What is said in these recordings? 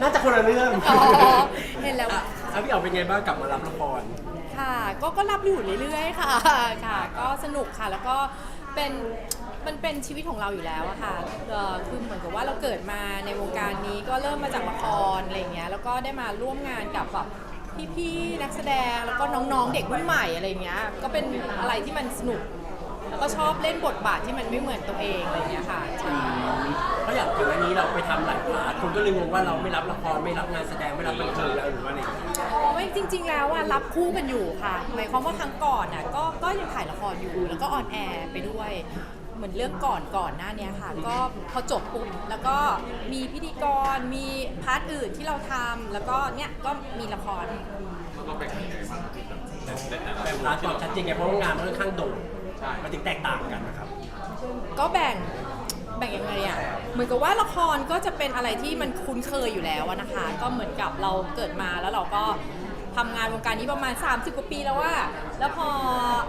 น่าจะคนละเรื่องอ๋อเห็นแล้วอะอะพี่อ๋อมเป็นไงบ้างกลับมารับละคร ค่ะ ก็ก็รับอยู่เรื่อยๆ ค่ะ ค่ะ ก็สนุกค่ะ แล้วก็เป็น มันเป็นชีวิตของเราอยู่แล้วอะค่ะเอ่อคือเหมือนกับว่าเราเกิดมาในวงการนี้ก็เริ่มมาจากละครอะไรอย่างเงี้ย แล้วก็ได้มาร่วมงานกับแบบพี่ๆ นักแสดง แล้วก็น้องๆ เด็กรุ่นใหม่อะไรอย่างเงี้ย ก็เป็นอะไรที่มันสนุก แล้วก็ชอบเล่นบทบาทที่มันไม่เหมือนตัวเองอะไรอย่างเงี้ยค่ะใช่เพราะอย่างก่อนหน้านี้เราไปทำหลายพาร์ทคนก็เลยงงว่าเราไม่รับละครไม่รับงานแสดงไม่รับบันเทิงแล้วหรือว่าอะไรอย่างเงี้ยอ๋อไม่จริง ๆ แล้วอะรับคู่กันอยู่ค่ะหมายความว่าครั้งก่อนอะก็ก็ยังถ่ายละครอยู่แล้วก็ออนแอร์ไปด้วย เหมือนเรื่องก่อนก่อนหน้าเนี้ยค่ะ ก็พอจบปุ๊บแล้วก็มีพิธีกรมีพาร์ทอื่นที่เราทำแล้วก็เนี่ยก็มีละครแต่พาร์ทความชัดเจนไงเพราะว่างานมันค่อนข้างโด่ง มันถึงแตกต่างกันนะครับ ก็แบ่งแบ่งยังไงอะเหมือนกับว่าละครก็จะเป็นอะไรที่มันคุ้นเคยอยู่แล้วอะนะคะ ก็เหมือนกับเราเกิดมาแล้วเราก็ ทำงานวงการนี้ประมาณ 30 กว่าปีแล้วว่า แล้วพอ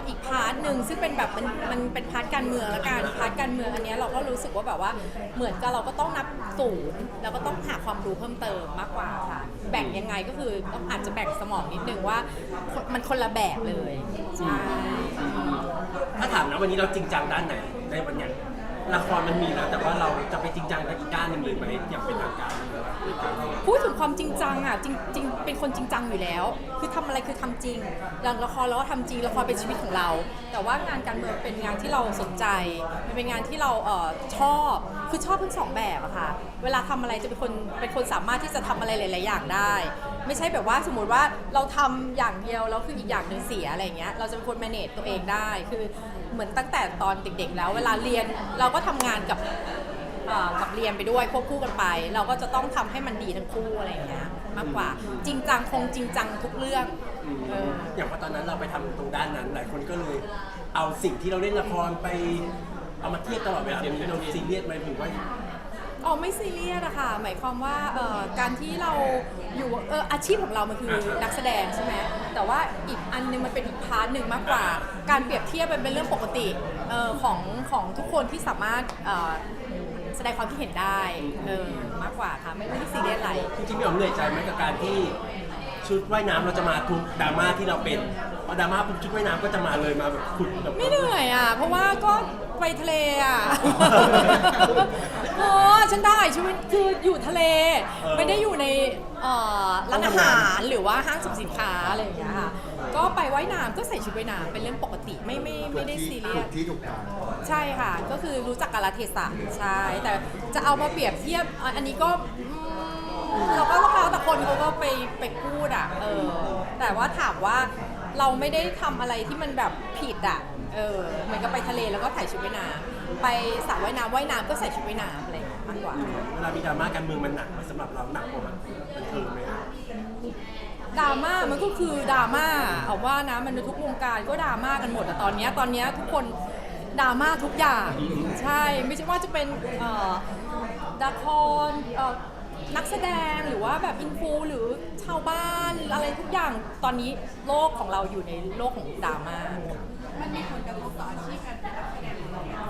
อีกพาร์ทหนึ่งซึ่งเป็นแบบมันมันเป็นพาร์ทการเมืองแล้วกันพาร์ทการเมืองอันเนี้ยเราก็รู้สึกว่าแบบว่าเหมือนกับเราก็ต้องนับศูนย์แล้วก็ต้องหาความรู้เพิ่มเติมมากกว่าค่ะ แบ่งยังไงก็คือต้องอาจจะแบ่งสมองนิดนึงว่ามันคนละแบบเลยใช่ถ้าถามนะวันนี้เราจริงจังด้านไหนในวันเนี้ยละครมันมีแล้วแต่ว่าเราจะไปจริงจังกับอีกด้านหนึ่งเลยไหมอย่างเป็นทางการ พูดถึงความจริงจังอะจริงจริงเป็นคนจริงจังอยู่แล้ว คือทำอะไรคือทำจริงอย่างละครเราก็ทำจริงละครเป็นชีวิตของเรา แต่ว่างานการเมืองเป็นงานที่เราสนใจ มันเป็นงานที่เราเอ่อชอบคือชอบทั้งสองแบบอะค่ะเวลาทำอะไรจะเป็นคนเป็นคนสามารถที่จะทำอะไรหลาย ๆ อย่างได้ ไม่ใช่แบบว่าสมมติว่าเราทำอย่างเดียวแล้วคืออีกอย่างหนึ่งเสียอะไรเงี้ยเราจะเป็นคน manage ตัวเองได้คือเหมือนตั้งแต่ตอนเด็ก ๆ แล้ว เวลาเรียนเราก็ทำงานกับ เอ่อกับเรียนไปด้วยควบคู่กันไป เราก็จะต้องทำให้มันดีทั้งคู่อะไรอย่างเงี้ยมากกว่าจริงจังคงจริงจังทุกเรื่องเออ อย่างว่าตอนนั้นเราไปทำตรงด้านนั้น หลายคนก็เลย เอาสิ่งที่เราเล่นละครไป เอามาเทียบตลอดเวลามีเราซีเรียสไหมผมว่า อ๋อไม่ซีเรียสอะค่ะ หมายความว่าเอ่อการที่เราอยู่เอออาชีพของเรามันคือนักแสดงใช่ไหมแต่ว่าอีกอันหนึงมันเป็นอีกพาร์ทหนึ่งมากกว่า การเปรียบเทียบมันเป็นเรื่องปกติเอ่อของของทุกคนที่สามารถเอ่อ แสดงความคิดเห็นได้เออมากกว่าค่ะไม่ไม่ได้ซีเรียสอะไร จริงๆพี่อ๋อมเหนื่อยใจไหมกับการที่ชุดว่ายน้ำเราจะมาทุกดราม่าที่เราเป็นพอดราม่าปุ๊บชุดว่ายน้ำก็จะมาเลยมาแบบขุดแบบ ไม่เหนื่อยอะ เพราะว่าก็ไปทะเลอะ โอ้ฉันได้ชีวิตคืออยู่ทะเล ไม่ได้อยู่ในเอ่อร้านอาหารหรือว่าห้างสรรพสินค้าอะไรอย่างเงี้ยค่ะ ก็ไปว่ายน้ำก็ใส่ชุดว่ายน้ำเป็นเรื่องปกติไม่ไม่ไม่ได้ซีเรียถูสกที่ถูกทางใช่ค่ะ ก็คือรู้จักกาลเทศะใช่ แต่จะเอามาเปรียบเทียบอะอันนี้ก็อืมเราก็ต้องแล้วแต่คนเขาก็ไปไปพูดอะ เออ แต่ว่าถามว่าเราไม่ได้ทำอะไรที่มันแบบผิดอะ เออเหมือนกับไปทะเลแล้วก็ถ่ายชุดว่ายน้ำ ไปสระว่ายน้ำว่ายน้ำก็ใส่ชุดว่ายน้ำอะไรอย่างเงี้ยมากกว่า เวลามีดราม่าการเมืองมันหนักไหมสำหรับเราหนักกว่ามันมันเทิงไหมครับดราม่ามันก็คือดราม่าเอาว่านะมันทุกวงการก็ดราม่ากันหมดอะตอนเนี้ยตอนเนี้ยทุกคนดราม่าทุกอย่าง ใช่ไม่ใช่ว่าจะเป็นเอ่อละครเอ่อนักแสดงหรือว่าแบบอินฟูหรือชาวบ้านอะไรทุกอย่างตอนนี้โลกของเราอยู่ในโลกของดราม่า มันมีผลกระทบต่ออาชีพการเป็นนักแสดงของเรา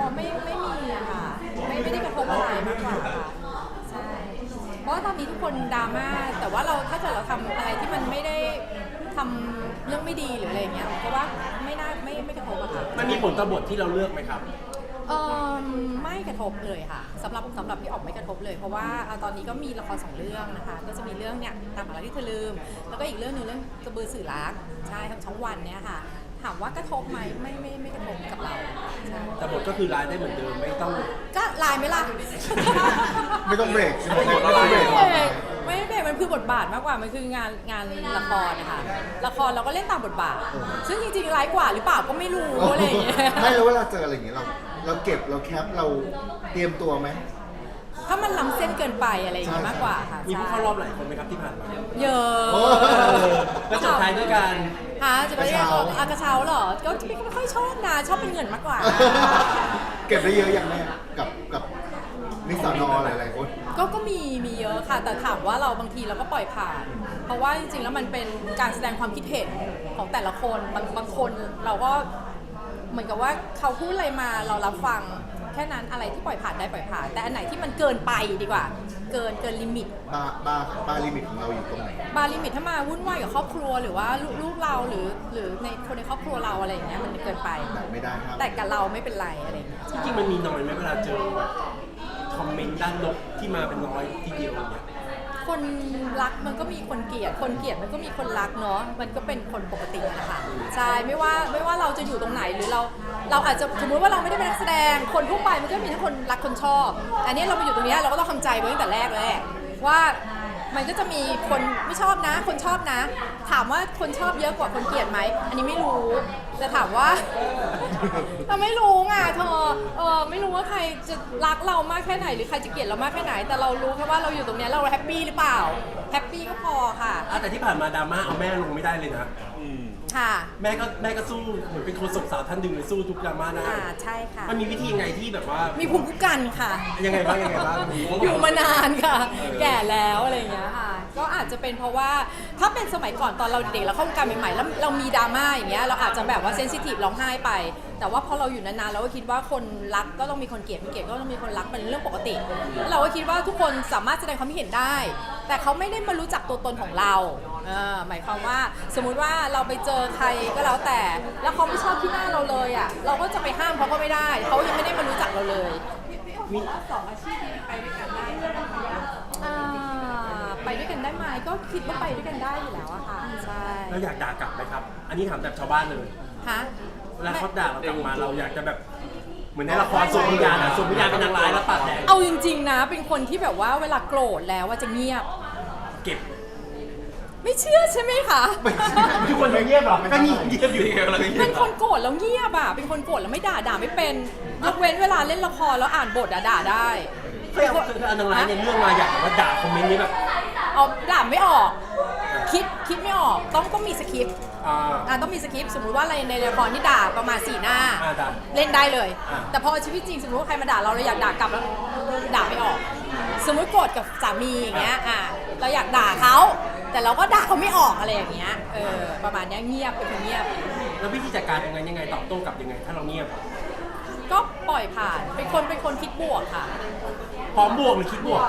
อ๋อไม่ไม่มีอะค่ะไม่ไม่ได้กระทบอะไรมากกว่าค่ะใช่เพราะว่าตอนนี้ทุกคนดราม่าแต่ว่าเราถ้าเกิดเราทำอะไรที่มันไม่ได้ทำเรื่องไม่ดีหรืออะไรอย่างเงี้ยเพราะว่าไม่น่าไม่ไม่กระทบอะค่ะ มันมีผลต่อบทที่เราเลือกไหมครับ เออไม่กระทบเลยค่ะสำหรับสำหรับพี่ออกไม่กระทบเลย เพราะว่าเอาตอนนี้ก็มีละครสองเรื่องนะคะ ก็จะมีเรื่องเนี่ยตามหารักที่เธอลืม แล้วก็อีกเรื่องหนึงเรื่องกระบือสื่อรักใช่ทางช่องวันเนี่ยค่ะ ถามว่ากระทบไหมไม่ไม่ไม่กระทบกับเราใช่แต่บทก็คือรายได้เหมือนเดิมไม่ต้อง ก็ไลน์ไหมล่ะ ไม่ต้องเบรกใช่ไหมไม่ต้องเบรกไม่ได้ไม่ได้มันคือบทบาทมากกว่า มันคืองานงานละครนะคะ ละครเราก็เล่นตามบทบาท ซึ่งจริงๆร้ายกว่าหรือเปล่าก็ไม่รู้อะไรอย่างเงี้ย ไม่รู้ว่าเราเจออะไรอย่างเงี้ยเรา เราเก็บเราแคปเราเตรียมตัวไหม ถ้ามันล้ำเส้นเกินไปอะไรอย่างเงี้ยมากกว่าค่ะมีผู้ใช่เข้ารอบหลายคนไหมครับที่ผ่านมา เยอะโอ้แล้วจบท้ายด้วยกัน ฮะจะไปเรียกกระเช้าอากระเช้าเหรอ ก็ไม่ค่อยชอบนะ ชอบเป็นเงินมากกว่า เก็บได้เยอะอย่างแม่กับกับนิสสานอหลายๆคน ก็ก็มีมีเยอะค่ะ แต่ถามว่าเราบางทีเราก็ปล่อยผ่าน เพราะว่าจริงๆแล้วมันเป็นการแสดงความคิดเห็นของแต่ละคนบางบางคนเราก็เหมือนกับว่าเขาพูดอะไรมาเรารับฟังแค่ค่นั้นอะไรที่ปล่อยผ่านได้ปล่อยผ่าน แต่อันไหนที่มันเกินไปดีกว่า เกินเกินลิมิต บาร์บาร์บาร์ลิมิตของเราอยู่ตรงไหน บาร์ลิมิตถ้ามาวุ่นวายกับครอบครัวหรือว่าลูกลูกเราหรือหรือในคนในครอบครัวเราอะไรอย่างเงี้ยมันเกินไปแต่ไม่ได้ครับแต่กับเราไม่เป็นไรอะไรอย่างเงี้ยจริงๆมันมีน้อยไหมเวลาเจอแบบคอมเมนต์ด้านลบที่มาเป็นร้อยทีเดียวอย่างเงี้ย คนรักมันก็มีคนเกลียด คนเกลียดมันก็มีคนรักเนาะ มันก็เป็นคนปกตินะคะใช่ ไม่ว่าไม่ว่าเราจะอยู่ตรงไหนหรือเรา เราอาจจะสมมติว่าเราไม่ได้เป็นนักแสดง คนทั่วไปมันก็มีทั้งคนรักคนชอบ อันนี้เราไปอยู่ตรงเนี้ยเราก็ต้องทำใจไว้ตั้งแต่แรกแล้วแหละว่า มันก็จะมีคนไม่ชอบนะ คนชอบนะ ถามว่าคนชอบเยอะกว่าคนเกลียดไหม อันนี้ไม่รู้แต่ถามว่า เราไม่รู้ไงเธอเออไม่รู้ว่าใครจะรักเรามากแค่ไหนหรือใครจะเกลียดเรามากแค่ไหน แต่เรารู้แค่ว่าเราอยู่ตรงเนี้ยเราแฮปปี้หรือเปล่า แฮปปี้ก็พอค่ะ อะแต่ที่ผ่านมาดราม่าเอาแม่ลงไม่ได้เลยนะค่ะแม่ก็แม่ก็สู้เหมือนเป็นคนสบสาวท่านหนึ่งเลยสู้ทุกดราม่าได้อ่าใช่ค่ะ มันมีวิธียังไงที่แบบว่า มีภูมิคุ้มกันค่ะ ยังไงบ้างยังไงบ้าง อยู่มานานค่ะ แก่แล้วอะไรอย่างเงี้ยค่ะก็อา จะเป็นเพราะว่าถ้าเป็นสมัยก่อนตอนเราเด็กเราเข้าวงการใหม่ๆแล้วเรามีดราม่าอย่างเงี้ยเราอาจจะแบบว่าเซนซิทีฟร้องไห้ไป แต่ว่าพอเราอยู่นานๆเราก็คิดว่าคนรักก็ต้องมีคนเกลียดคนเกลียดก็ต้องมีคนรักเป็นเรื่องปกติแล้วเราก็คิดว่าทุกคนสามารถแสดงความคิดเห็นได้ แต่เขาไม่ได้มารู้จักตัวตนของเราเออหมายความว่าสมมุติว่าเราไปเจอใครก็แล้วแต่ แล้วเขาไม่ชอบที่หน้าเราเลยอะเราก็จะไปห้ามเขาก็ไม่ได้ เขายังไม่ได้มารู้จักเราเลยมีสอ่าชีพไปด้วยกัน ด้วยกันได้ไหมก็คิดว่าไปด้วยกันได้อยู่แล้วอะค่ะใช่เราอยากด่ากลับไหมครับ อันนี้ถามแบบชาวบ้านเลยฮะเวลาเขาด่าเรากลับมาเราอยากจะแบบ เหมือนในละครสวมวิญญาณอะสวมวิญญาณเป็นนางร้ายแล้วปากแดงเอาจริง ๆ นะ เป็นคนที่แบบว่าเวลาโกรธแล้วว่าจะเงียบ เก็บไม่เชื่อใช่ไหมคะทุกคนเงียบเหรอก็นี่เงียบอยู่เป็นคนโกรธแล้วเงียบอะเป็นคนโกรธแล้วไม่ด่าด่าไม่เป็นยกเว้นเวลาเล่นละครแล้วอ่านบทอะด่าได้เคยเอาเคยเอานางร้ายในเรื่องมาอยากว่าด่าคอมเมนต์นี้แบบ เอาด่าไม่ออก คิดคิดไม่ออกต้องต้องมีสคริปต์อ่า อ่าต้องมีสคริปต์สมมุติว่าในในละครที่ด่าประมาณสี่หน้า อ่าด่าเล่นได้เลย อ่า แต่พอชีวิตจริงสมมติว่าใครมาด่าเราเราอยากด่ากลับแล้วด่าไม่ออก สมมติโกรธกับสามีอย่างเงี้ยอะเราอยากด่าเขาแต่เราก็ด่าเขาไม่ออกอะไรอย่างเงี้ยเออประมาณเนี้ยเงียบเป็นคนเงียบ แล้ววิธีจัดการยังไงยังไงตอบโต้กลับยังไง ถ้าเราเงียบ ก็ปล่อยผ่าน เป็นคนเป็นคนคิดบวกค่ะ พร้อมบวกหรือคิดบวก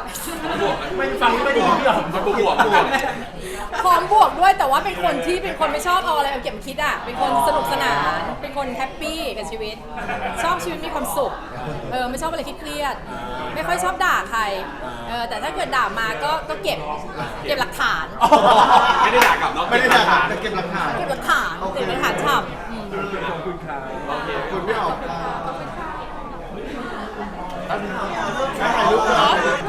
บวกไม่ฟังไม่ได้ยินพี่หรอกบวกบวกบวก พร้อมบวกด้วยแต่ว่าเป็นคนที่เป็นคนไม่ชอบเอาอะไรมาเก็บมาคิดอะ เป็นคนสนุกสนาน เป็นคนแฮปปี้กับชีวิต ชอบชีวิตมีความสุข เออไม่ชอบอะไรเครียดๆไม่ค่อยชอบด่าใคร เออแต่ถ้าเกิดด่ามาก็ก็เก็บเก็บหลักฐาน ไม่ได้ด่ากลับเนาะ ไม่ได้ด่าแต่เก็บหลักฐาน เก็บหลักฐานเก็บหลักฐานฉ่ำอืม ขอบคุณครับ Não, não.